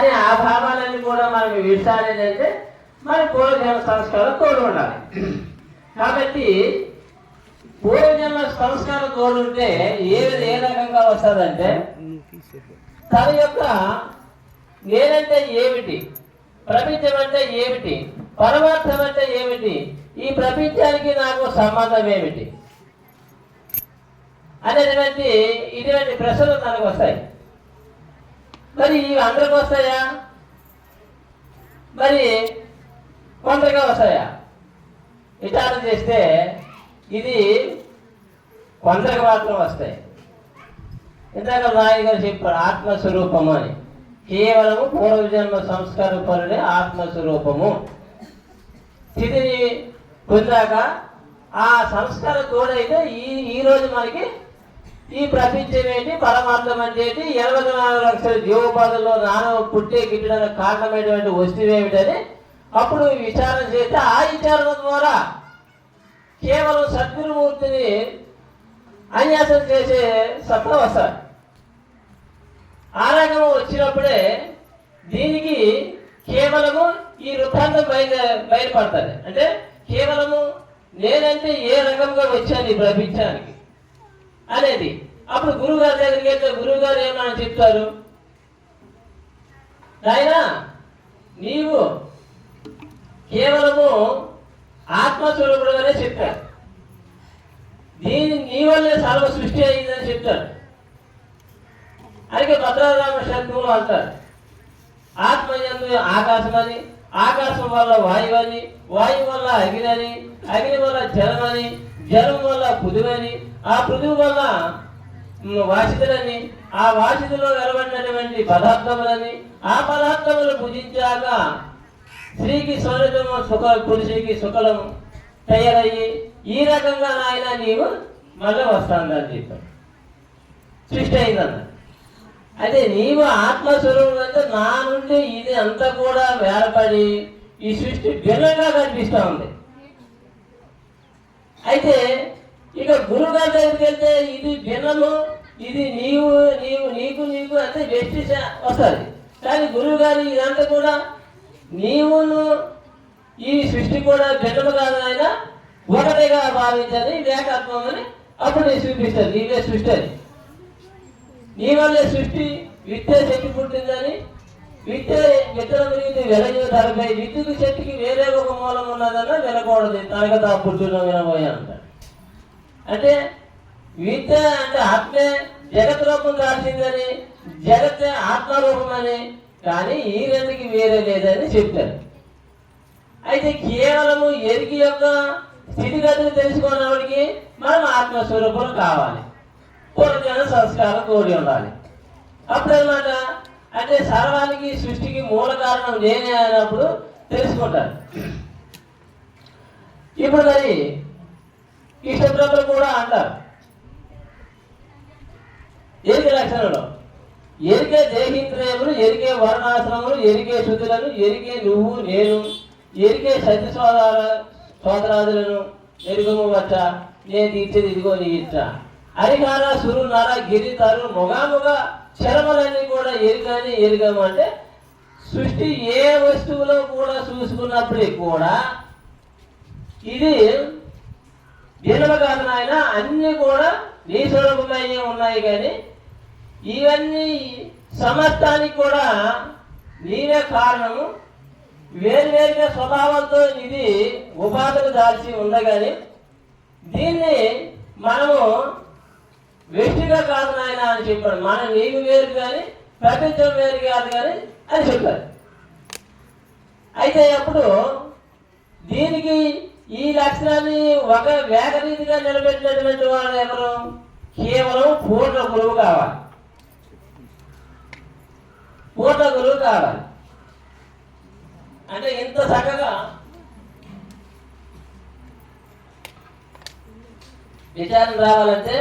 కానీ ఆ భావాలన్నీ కూడా మనం విడిచాలేది మన పూర్వజన్మ సంస్కారం తోడు ఉండాలి కాబట్టి పూర్వజన్మ సంస్కారం తోడు ఏది ఏ ఏ రకంగా వస్తుందంటే తన యొక్క నేనంటే ఏమిటి? ప్రపంచం అంటే ఏమిటి? పరమార్థం అంటే ఏమిటి? ఈ ప్రపంచానికి నాకు సంబంధం ఏమిటి? అనేటువంటి ఇటువంటి ప్రశ్నలు తనకు వస్తాయి. మరి ఇవి అందరికి వస్తాయా? మరి కొందరిగా వస్తాయా? విచారణ చేస్తే ఇది కొందరికి మాత్రం వస్తాయి. ఇందాక నాయకు గారు చెప్పారు ఆత్మస్వరూపము అని. కేవలము పూర్వజన్మ సంస్కార పరుడే ఆత్మస్వరూపము. స్థితిని పొందాక ఆ సంస్కారం తోడైతే ఈ ఈ రోజు మనకి ఈ ప్రపంచం ఏంటి పరమార్థం అనేది ఏంటి ఎనభై నాలుగు లక్షల జీవోపాధుల్లో నాన్న పుట్టే గిట్టడానికి కారణమైనటువంటి వస్తువు ఏమిటని అప్పుడు విచారణ చేస్తే ఆ విచారణ ద్వారా కేవలం సద్గురుమూర్తిని అన్యాసం చేసే సత్తా వస్తారు ఆ రకం వచ్చినప్పుడే దీనికి కేవలము ఈ వృత్తాంతం బయట బయటపడుతుంది అంటే కేవలము నేనంటే ఏ రకంగా వచ్చాను ఈ ప్రపంచానికి? అనేది. అప్పుడు గురువు గారి దగ్గరికి వెళ్తే గురువు గారు ఏమని చెప్తారు? నాయనా నీవు కేవలము ఆత్మస్వరూపుడుగానే చెప్పారు దీని నీ వల్లే సర్వ సృష్టి అయిందని చెప్తారు. అందుకే భద్రారామ శత్రువులు అంటారు. ఆత్మ ఆకాశం అని ఆకాశం వల్ల వాయువు అని వాయువు వల్ల అగ్ని అని అగ్ని వల్ల జలం అని జలం వల్ల పుదువని ఆ పుదువు వల్ల వాసితులని ఆ వాసితులో వెలబడినటువంటి పదార్థములని ఆ పదార్థములు భుజించాక స్త్రీకి స్వరూపము సుఖ పురుషుడికి సుఖలము తయారయ్యి ఈ రకంగా నాయన నీవు మళ్ళీ వస్తానని చెప్పాడు. సృష్టి అయిందన్న అదే నీవు ఆత్మస్వరూపం అంటే నా నుండి ఇది అంతా కూడా వేరపడి ఈ సృష్టి భిన్నంగా కనిపిస్తూ ఉంది. అయితే ఇక గురుగారి దగ్గరికి వెళ్తే ఇది భిన్నము ఇది నీవు నీవు నీకు నీకు అంటే వ్యక్తి వస్తుంది. కానీ గురువు గారు ఇదంతా కూడా నీవును ఈ సృష్టి కూడా భిన్నము కాదు ఆయన ఒకటిగా భావించని ఏకత్వం అని అప్పుడు నేను చూపిస్తాను. నీవే సృష్టి అని. నీ వల్లే సృష్టి విద్య శక్తి పుట్టిందని విద్య విత్తనం వెలగిన ధరపై విద్యుత్ చెట్టుకి వేరే ఒక మూలం ఉన్నదన్న వినకూడదు. తనగతా పుట్టిన వినబోయే అంటాడు అంటే విద్య అంటే ఆత్మే జగత్ రూపం దాల్చిందని జగత్ ఆత్మరూపమని కానీ ఈ రెండుకి వేరే లేదని చెప్తారు అయితే కేవలము ఎరిగి యొక్క స్థితిగతులు తెలుసుకున్నవాడికి మనం ఆత్మస్వరూపం కావాలి. పూర్వజన సంస్కారం కోరి ఉండాలి. అప్పుడన్నమాట అంటే సర్వానికి సృష్టికి మూల కారణం నేనే అన్నప్పుడు తెలుసుకుంటారు. ఇప్పుడు మరి ఇష్టప్రభులు కూడా అంటారు. ఎరిక లక్షణంలో. ఎరికే దేహీంద్రియములు ఎరికే వర్ణాశ్రములు ఎరికే శుద్ధులను ఎరికే నువ్వు నేను ఎరికే సత్య సోదర సోదరాదులను ఎరుగము వచ్చా నేను తీర్చేది ఇదిగో నీ ఇచ్చా. అరికార సురు నారా గిరి తరు చరమలన్నీ కూడా ఎరుగని ఎరుగము అంటే సృష్టి ఏ వస్తువులో కూడా చూసుకున్నప్పటికీ కూడా ఇది దీనిలో కాదు నాయన అన్నీ కూడా నీ స్వరూపమయ్యే ఉన్నాయి కానీ ఇవన్నీ సమస్తానికి కూడా నీవే కారణము. వేరువేరుగా స్వభావంతో ఇది ఉపాధులు దాల్చి ఉండగాని దీన్ని మనము వ్యక్తిగా కాదు నాయన అని చెప్పాడు. మన నీవు వేరు కానీ ప్రపంచం వేరు కాదు కానీ అని చెప్పారు అయితే అప్పుడు దీనికి ఈ లక్షణాన్ని ఒక వేగరీతిగా నిలబెట్టినటువంటి వాడు ఎవరు? కేవలం పూర్ణ గురువు కావాలి. పూర్ణ గురువు కావాలి. అంటే ఇంత చక్కగా విచారణ రావాలంటే